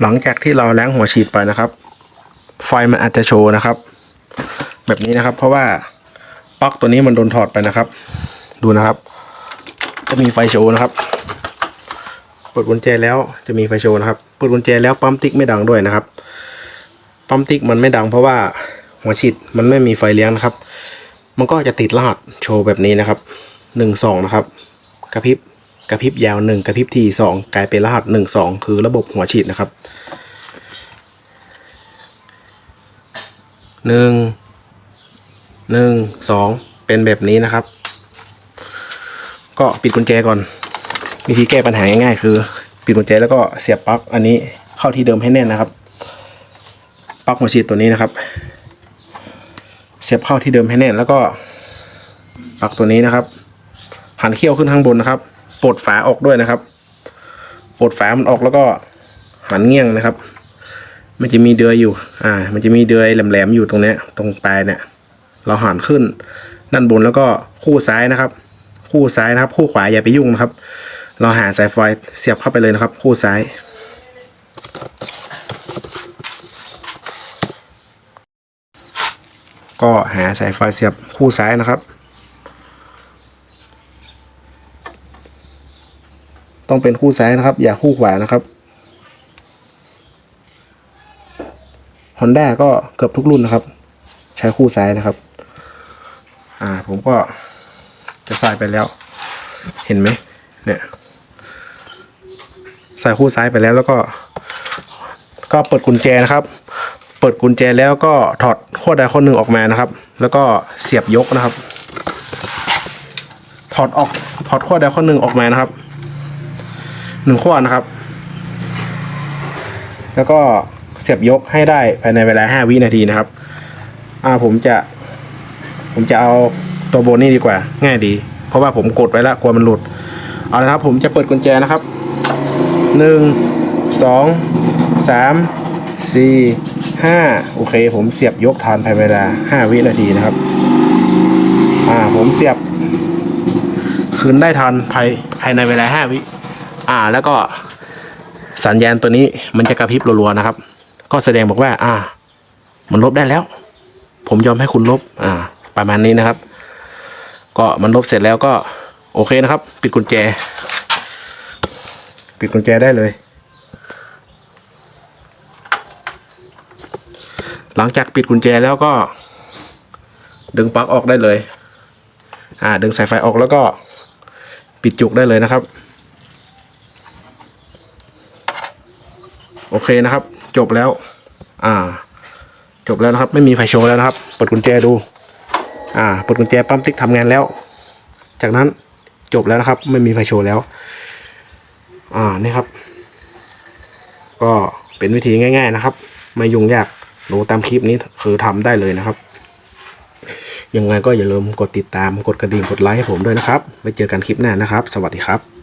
หลังจากที่เราแล้งหัวฉีดไปนะครับ ไฟมันอาจจะโชว์นะครับ แบบนี้นะครับ เพราะว่าปลั๊กตัวนี้มันโดนถอดไปนะครับ ดูนะครับ จะมีไฟโชว์นะครับเปิดกุญแจแล้วจะมีไฟโชว์นะครับเปิดกุญแจแล้วปั๊มติ๊กไม่ดังด้วยนะครับปั๊มติ๊กมันไม่ดังเพราะว่าหัวฉีดมันไม่มีไฟเลี้ยงนะครับ มันก็จะติดรหัสโชว์แบบนี้นะครับหนึ่งสองนะครับ กระพริบ กระพริบยาวหนึ่งกระพริบทีสองกลายเป็นรหัสหนึ่งสองคือระบบหัวฉีดนะครับหนึ่งหนึ่งสองเป็นแบบนี้นะครับ ก็ปิดกุญแจก่อน วิธีแก้ปัญหาง่ายๆ คือ ปิดกุญแจแล้วก็เสียบปลั๊กอันนี้เข้าที่เดิมให้แน่นนะครับปลั๊กหัวฉีดตัวนี้นะครับ เสียบเข้าที่เดิมให้แน่นแล้วก็ปลั๊กตัวนี้นะครับหันเขี้ยวขึ้นข้างบนนะครับ ปลดฝาออกด้วยนะครับปลดฝามันออกแล้วก็หันเงี้ยงนะครับ มันจะมีเดือยอยู่ อ่า มันจะมีเดือยแหลมๆอยู่ตรงเนี้ย ตรงปลายเนี่ย เราหันขึ้น ด้านบนแล้วก็คู่ซ้ายนะครับ คู่ซ้ายนะครับ คู่ขวาอย่าไปยุ่งนะครับ เราหาสายไฟเสียบเข้าไปเลยนะครับ คู่ซ้าย ก็หาสายไฟเสียบคู่ซ้ายนะครับ ต้องเป็นคู่ซ้ายนะครับ อย่าคู่ขวานะครับ Honda ก็เกือบทุกรุ่นนะครับ ใช้คู่ซ้ายนะครับ อ่าผมก็จะใส่ไปแล้ว เห็นไหมเนี่ยใส่คู่ซ้ายไปแล้วแล้วก็ ก็เปิดกุญแจนะครับ เปิดกุญแจแล้วก็ถอดขั้วใดขั้วหนึ่งออกมานะครับ แล้วก็เสียบยกนะครับ ถอดออกถอดขั้วใดขั้วหนึ่งออกมานะครับ หนึ่งขั้วนะครับ แล้วก็เสียบยกให้ได้ภายในเวลาห้าวินาทีนะครับ อ่าผมจะ ผมจะเอาตัวบนนี่ดีกว่า ง่ายดี เพราะว่าผมกดไว้แล้วกลัวมันหลุด เอาละครับ ผมจะเปิดกุญแจนะครับหนึ่งสองสามสี่ห้าโอเค ผมเสียบยกทานภายในเวลาห้าวินาทีนะครับ อ่าผมเสียบ คืนได้ทันภายภายในเวลาห้าวิ อ่า แล้วก็สัญญาณตัวนี้มันจะกระพริบรัวๆนะครับ ก็แสดงบอกว่า อ่า มันลบได้แล้ว ผมยอมให้คุณลบ อ่า ประมาณนี้นะครับ ก็มันลบเสร็จแล้วก็ โอเคนะครับ ปิดกุญแจ ปิดกุญแจได้เลย หลังจากปิดกุญแจแล้วก็ ดึงปลั๊กออกได้เลย อ่า ดึงสายไฟออกแล้วก็ ปิดจุกได้เลยนะครับ โอเคนะครับ จบแล้ว อ่า จบแล้วนะครับ ไม่มีไฟโชว์แล้วนะครับเปิดกุญแจดู อ่าเปิดกุญแจปั๊มติ๊กทำงานแล้ว จากนั้นจบแล้วนะครับ ไม่มีไฟโชว์แล้ว อ่านี่ครับ ก็เป็นวิธีง่าย ๆ นะครับ ไม่ยุ่งยากดูตามคลิปนี้คือทำได้เลยนะครับยังไงก็อย่าลืมกดติดตามกดกระดิ่งกดไลค์ให้ผมด้วยนะครับไว้เจอกันคลิปหน้านะครับ สวัสดีครับ